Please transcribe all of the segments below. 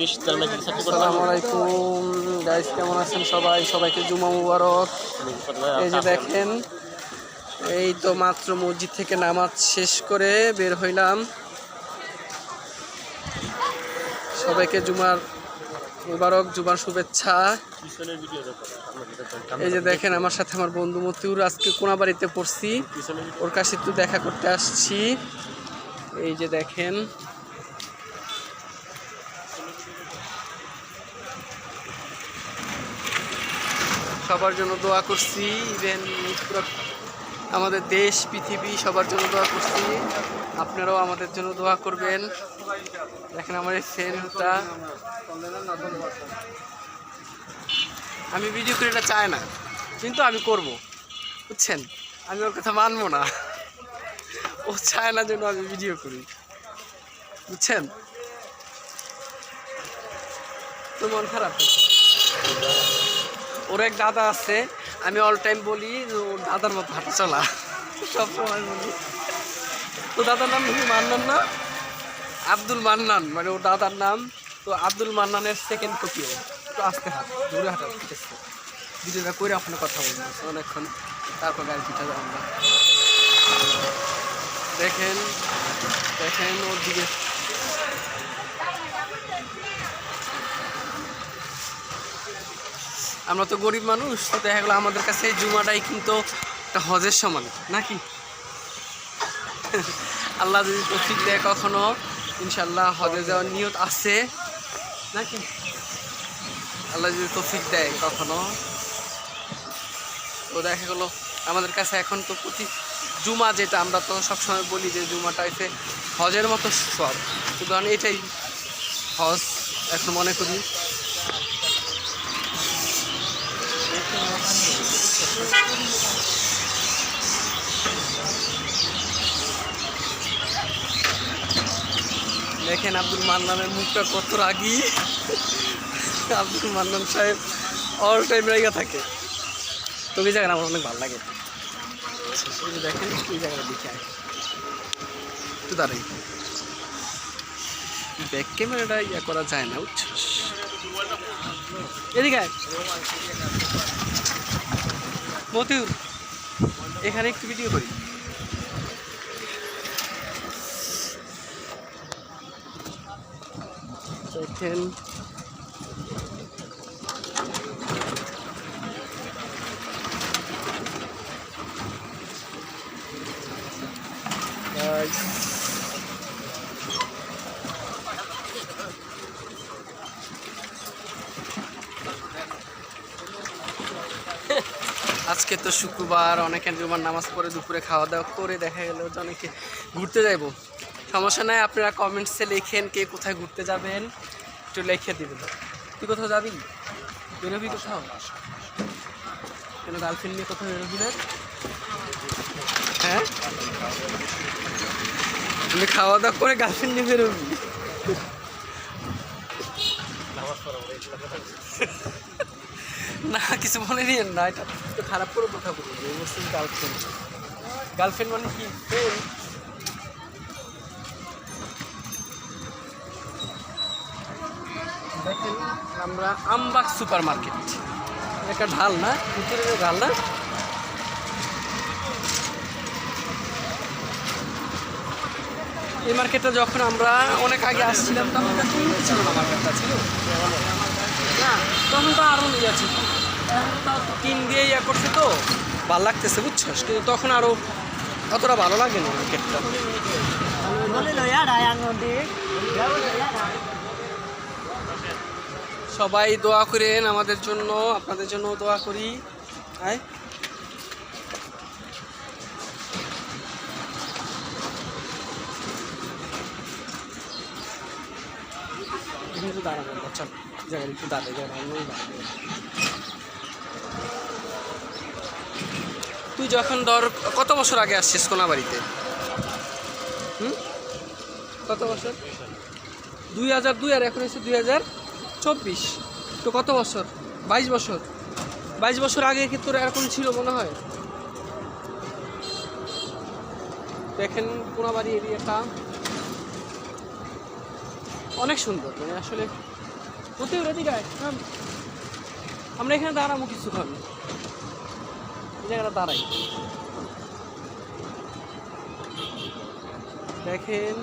বিশ আলাইকুম। গাইস কেমন আছেন সবাই? সবাইকে জুমা মুবারক। এই যে দেখেন এই তো মাত্র মসজিদ থেকে নামাজ শেষ করে বের হইলাম। সবাইকে জুমার মুবারক জুমার শুভেচ্ছা। এই যে দেখেন আমার সাথে আমার বন্ধু মতিউর আজকে কোনাবাড়িতে পড়ছি। ওর কাছে একটু দেখা করতে আসছি। এই যে দেখেন সবার জন্য দোয়া করছি। ইভেন আমাদের দেশ, পৃথিবী সবার জন্য দোয়া করছি। আপনারাও আমাদের জন্য দোয়া করবেন। দেখেন আমার এই ফ্রেন্ডটা আমি ভিডিও করে এটা চাই না, কিন্তু আমি করব। বুঝছেন? আমি ওর কথা মানবো না। ও চায় না যেন আমি ভিডিও করি। বুঝছেন? তো মন খারাপ হচ্ছে। ওর এক দাদা আছে, আমি অল টাইম বলি দাদার মতো হাঁটা চলা। সব সময় বলি। তো দাদার নাম কি মান্নান না, আব্দুল মান্নান মানে ওর দাদার নাম তো আব্দুল মান্নানের সেকেন্ড কপি একটু আস্তে হাত দূরে হাঁটা আছে ভিডিওটা করে আপনার কথা বলব, অনেকক্ষণ তারপর গাড়ি পিঠা যাব দেখেন দেখেন ওর দিকে। আমরা তো গরিব মানুষ, তো দেখা গেলো আমাদের কাছে জুমাটাই কিন্তু একটা হজের সমান, নাকি? আল্লাহ যদি তৌফিক দেয় কখনো ইনশাল্লাহ হজে যাওয়ার নিয়ত আছে, নাকি? আল্লাহ যদি তফিক দেয় কখনো। তো দেখা গেলো আমাদের কাছে এখন তো প্রতি জুমা যেটা, আমরা তো সবসময় বলি যে জুমাটা হচ্ছে হজের মতো সব। ধরেন এটাই হজ, এখন মনে করি। দেখেন আব্দুল মান্নানের মুখটা কত রাগি। আব্দুল মান্নান সাহেব অল টাইম রেগে থাকে। তো এই জায়গাটা আমার অনেক ভালো লাগে। দেখেন এই জায়গাটা দেখে একটু দাঁড়াই। ব্যাক ক্যামেরাটা ইয়া করা যায় না, বুঝছিস? এদিকে। মতিউর এখানে একটু ভিডিও করি দেখেন Guys. আজকে তো শুক্রবার, অনেকে জুমার নামাজ পড়ে দুপুরে খাওয়া দাওয়া করে দেখা গেল যে অনেকে ঘুরতে যাইবো। সমস্যা নাই, আপনারা কমেন্টসে লেখেন কে কোথায় ঘুরতে যাবেন, একটু লিখে দিবেন। তুই কোথাও যাবি? বেরোবি কোথাও? কেন গার্লফ্রেন্ড নিয়ে কোথাও বেরোবি না হ্যাঁ? খাওয়া দাওয়া করে গার্লফ্রেন্ড নিয়ে বেরোবি। না, কিছু মনে নিয়েন না, এটা তো খারাপ করে কথা বলি মুসলিম গার্লফ্রেন্ড গার্লফ্রেন্ড মানে কি? ফ্রেন্ড দেখেন, আমরা আমবাগ সুপার মার্কেট একটা ঢাল না? ভিতরে ঢাল না? এই মার্কেটটা যখন আমরা অনেক আগে আসছিলাম, তখন ছিল না মার্কেটটা ছিল? না তখন তো আরও ইয়ে ছিল টিন দিয়ে ইয়ে করছে তো। ভালো লাগতেছে, বুঝছস? কিন্তু তখন আরও অতটা ভালো লাগে না মার্কেটটা সবাই দোয়া করেন আমাদের জন্য, আপনাদের জন্য দোয়া করি। একটু দাঁড়াবেন আচ্ছা জায়গায় একটু দাঁড়াই দাঁড়াই তুই যখন ধর, কত বছর আগে আসছিস কোনাবাড়িতে? হুম? কত বছর? দুই হাজার দুই আর এখন এসে দুই হাজার চব্বিশ। তো কত বছর? বাইশ বছর। বাইশ বছর আগে কি তোর এরকম ছিল মনে হয়? দেখেন কোনাবাড়ি এরিয়াটা অনেক সুন্দর মানে আসলে হতে রেডি গায়ে আমরা এখানে দাঁড়াবো কিছুক্ষণ। এই জায়গাটা দাঁড়াই। দেখেন।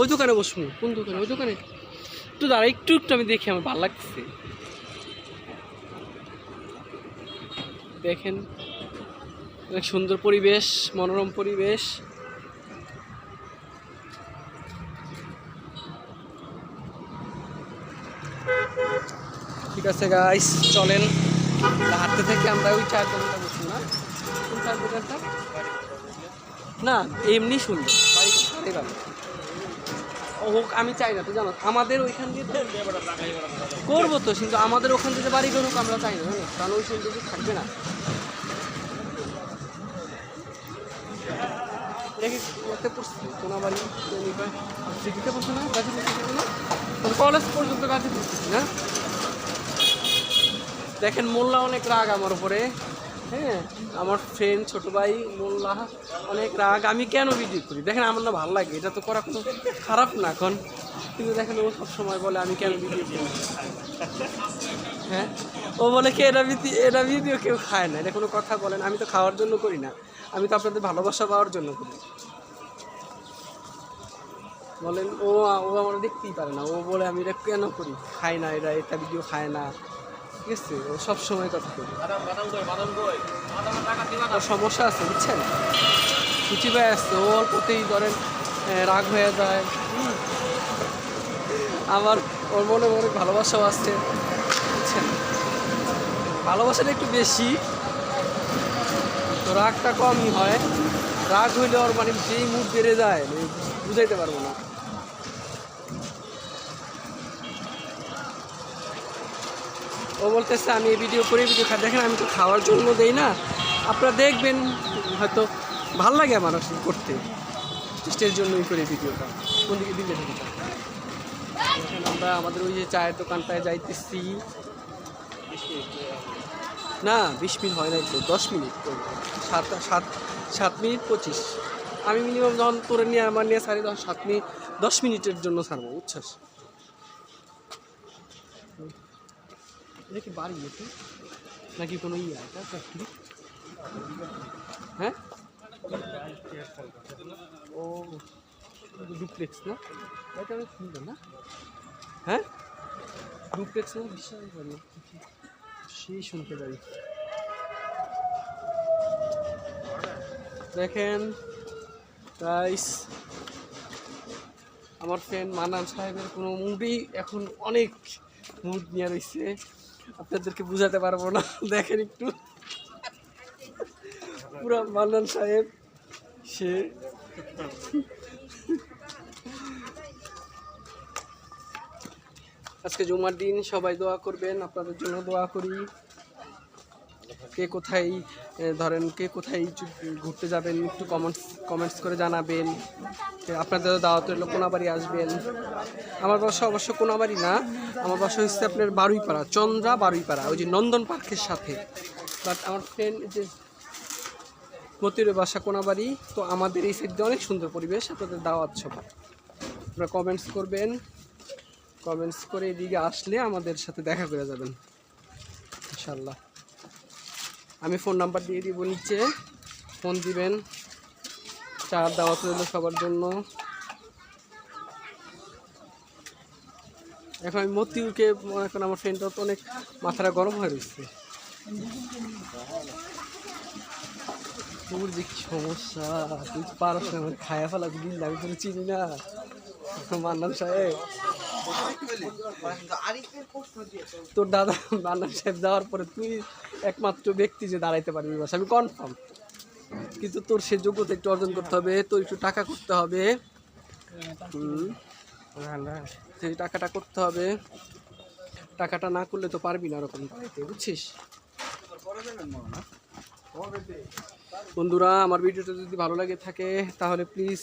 ওই দোকানে বসবো। কোন দোকানে? ওই দোকানে। একটু দাঁড়া, একটু একটু আমি দেখি, আমার ভালো লাগছে। দেখেন, অনেক সুন্দর পরিবেশ, মনোরম পরিবেশ। আছে গাইস চলেন। হাঁটতে থেকে, আমরা ওই চার দোকানটা বসি, না? কোন দোকানটা? না, এমনি সুন্দর বাড়ি হোক, আমি চাই না, তো জানো, আমাদের ওইখান দিয়ে করব তো, কিন্তু আমাদের ওখান থেকে বাড়ি করুক আমরা চাই না, জানো? কারণ ওই সৌন্দর্য থাকবে না। দেখি করতে পড়ছি? কোনাবাড়ি সিটিতে না? সিটিতে না? কলেজ পর্যন্ত সিটি না? দেখেন মোল্লা অনেক রাগ আমার উপরে। হ্যাঁ আমার ফ্রেন্ড ছোট ভাই, মোল্লা, অনেক রাগ। আমি কেন ভিডিও করি? দেখেন আমার না ভালো লাগে। এটা তো করা কোনো খারাপ না এখন। কিন্তু দেখেন ও সব সময় বলে, আমি কেন ভিডিও করি? হ্যাঁ ও বলে কি, এটা ভিডিও এটা ভিডিও কেউ খায় না। এটা কোনো কথা বলেন আমি তো খাওয়ার জন্য করি না। আমি তো আপনাদের ভালোবাসা পাওয়ার জন্য করি। বলেন, ও ও আমার দেখতেই পারে না। ও বলে, আমি এটা কেন করি? খাই না, এটা এটা ভিডিও খায় না। ঠিক আছে ও সব সময় কথা করি ওর সমস্যা আছে বুঝছেন? সুচি ভাই আসছে ও অল্পতেই ধরেন রাগ হয়ে যায়। আমার ওর মনে মনে ভালোবাসাও আছে বুঝছেন? ভালোবাসাটা একটু বেশি। তো রাগটা কমই হয়। রাগ হইলে ওর মানে যেই মুড বেড়ে যায় বুঝাইতে পারব না। ও বলতেছে, আমি এই ভিডিও করে ভিডিও খা দেখেন, আমি তো খাওয়ার জন্য দেই না। আপনারা দেখবেন, হয়তো ভালো লাগে আমার করতে। টেস্টের জন্যই করি ভিডিওটা কোন দিকে দিকে আমরা আমাদের ওই যে চায়ের দোকানটায় যাইতেছি। না, বিশ মিনিট হয় নাই তো, দশ মিনিট। সাত সাত সাত মিনিট পঁচিশ। আমি মিনিমাম যখন তোরে নিয়ে আমার নিয়ে সারি তখন সাত মিনিট, দশ মিনিটের জন্য ছাড়বো, বুঝছস? এটা কি বাড়ি এটি নাকি কোনো ইয়ে এটা ফ্যাক্টরি হ্যাঁ? ও ডুপ্লেক্স না? এটা অনেক সুন্দর না? হ্যাঁ? ডুপ্লেক্স না বিশাল বাড়ি। সেই শুনতে পারি দেখেন গাইস আমার ফ্রেন্ড মানান সাহেবের কোনো মুভি এখন অনেক মুড নিয়ে রয়েছে আপনাদেরকে বুঝাতে পারব না। দেখেন একটু। পুরো মান্নান সাহেব, সে। আজকে জুমার দিন, সবাই দোয়া করবেন, আপনাদের জন্য দোয়া করি। কে কোথায় ধরেন কে কোথায় ঘুরতে যাবেন, একটু কমেন্টস কমেন্টস করে জানাবেন। আপনাদের দাওয়াত রইল কোনাবাড়ি আসবেন। আমার বাসা অবশ্য কোনাবাড়ি না, আমার বাসা হচ্ছে আপনার বারুইপাড়া, চন্দ্রা বারুইপাড়া, ওই যে নন্দন পার্কের সাথে। বাট আমার ফ্রেন্ড যে মতির বাসা কোনাবাড়ি, তো আমাদের এই সাইড অনেক সুন্দর পরিবেশ, আপনাদের দাওয়াত সবাই আপনারা কমেন্টস করবেন কমেন্টস করে এদিকে আসলে আমাদের সাথে দেখা করে যাবেন ইনশাল্লাহ আমি ফোন নাম্বার দিয়ে দিব নিচে। ফোন দিবেন। চার দাওয়াত রইল সবার জন্য। এখন আমি মতিউরকে, এখন আমার ফ্রেন্ডটা অনেক মাথাটা গরম হয়ে রয়েছে। তোর সমস্যা? তুই তো পারস না আমার খায়া ফেলা চিনি না। সাহেব। তোর দাদা মান্নান সাহেব যাওয়ার পরে তুই একমাত্র ব্যক্তি যে দাঁড়াইতে পারবি বাস আমি কনফার্ম কিন্তু তোর সে যোগ্যতা একটু অর্জন করতে হবে, তোর একটু টাকা করতে হবে। সেই টাকাটা করতে হবে। টাকাটা না করলে তো পারবি না ওরকম দাঁড়াইতে, বুঝছিস? বন্ধুরা, আমার ভিডিওটা যদি ভালো লাগে থাকে, তাহলে প্লিজ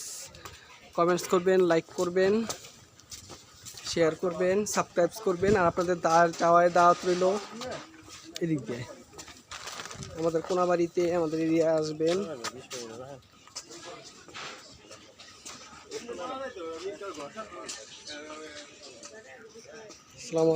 কমেন্টস করবেন লাইক করবেন শেয়ার করবেন সাবস্ক্রাইব করবেন। আর আপনাদের দা- চাওয়ায় দাওয়াত রইল এদিক দিয়ে। আমাদের কোনাবাড়িতে আমাদের এরিয়া আসবেন। আসসালামু